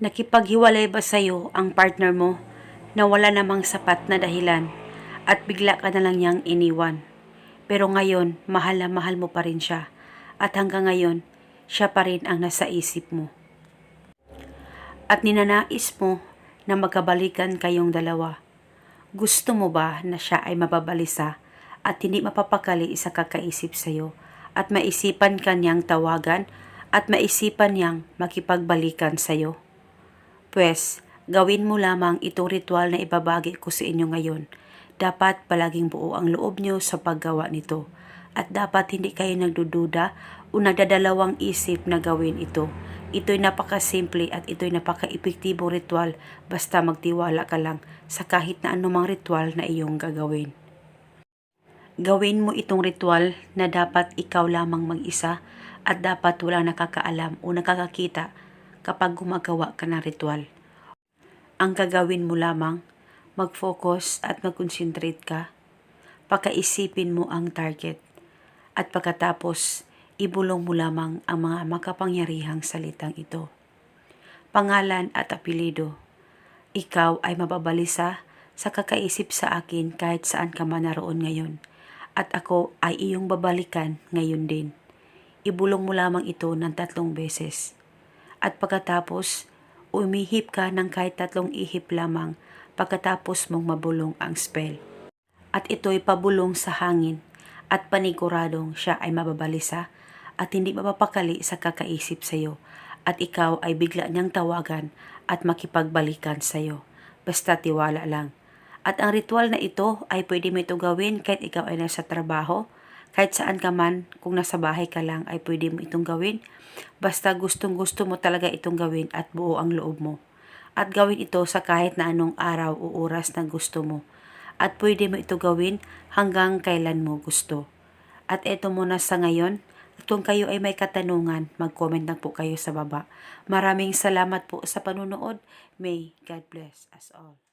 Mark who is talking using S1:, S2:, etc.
S1: Nakipaghiwalay ba sa'yo ang partner mo na wala namang sapat na dahilan at bigla ka na lang niyang iniwan? Pero ngayon, mahal na mahal mo pa rin siya at hanggang ngayon, siya pa rin ang nasa isip mo. At ninanais mo na magkabalikan kayong dalawa. Gusto mo ba na siya ay mababalisa at hindi mapapakali sa kakaisip sa'yo at maisipan ka niyang tawagan at maisipan niyang makipagbalikan sa'yo? Pwes, gawin mo lamang itong ritual na ibabagi ko sa inyo ngayon. Dapat palaging buo ang loob nyo sa paggawa nito. At dapat hindi kayo nagdududa o nagdadalawang isip na gawin ito. Ito'y napakasimple at ito'y napaka-epektibong ritual basta magtiwala ka lang sa kahit na anumang ritual na iyong gagawin. Gawin mo itong ritual na dapat ikaw lamang mag-isa at dapat walang nakakaalam o nakakakita kapag gumagawa ka ng ritual. Ang gagawin mo lamang, mag-focus at mag-concentrate ka. Pakaisipin mo ang target. At pagkatapos, ibulong mo lamang ang mga makapangyarihang salitang ito. Pangalan at apelido. Ikaw ay mababalisa sa kakaisip sa akin kahit saan ka man naroon ngayon. At ako ay iyong babalikan ngayon din. Ibulong mo lamang ito ng tatlong beses. At pagkatapos, umihip ka ng kahit tatlong ihip lamang pagkatapos mong mabulong ang spell. At ito'y pabulong sa hangin at paniguradong siya ay mababalisa at hindi mapapakali sa kakaisip sa iyo at ikaw ay bigla niyang tawagan at makipagbalikan sa iyo. Basta tiwala lang. At ang ritual na ito ay pwede mo ito gawin kahit ikaw ay nasa trabaho, kahit saan ka man, kung nasa bahay ka lang ay pwede mo itong gawin. Basta gustong gusto mo talaga itong gawin at buo ang loob mo. At gawin ito sa kahit na anong araw o oras na gusto mo. At pwede mo ito gawin hanggang kailan mo gusto. At eto muna sa ngayon, at kung kayo ay may katanungan, mag-comment lang po kayo sa baba. Maraming salamat po sa panunood. May God bless us all.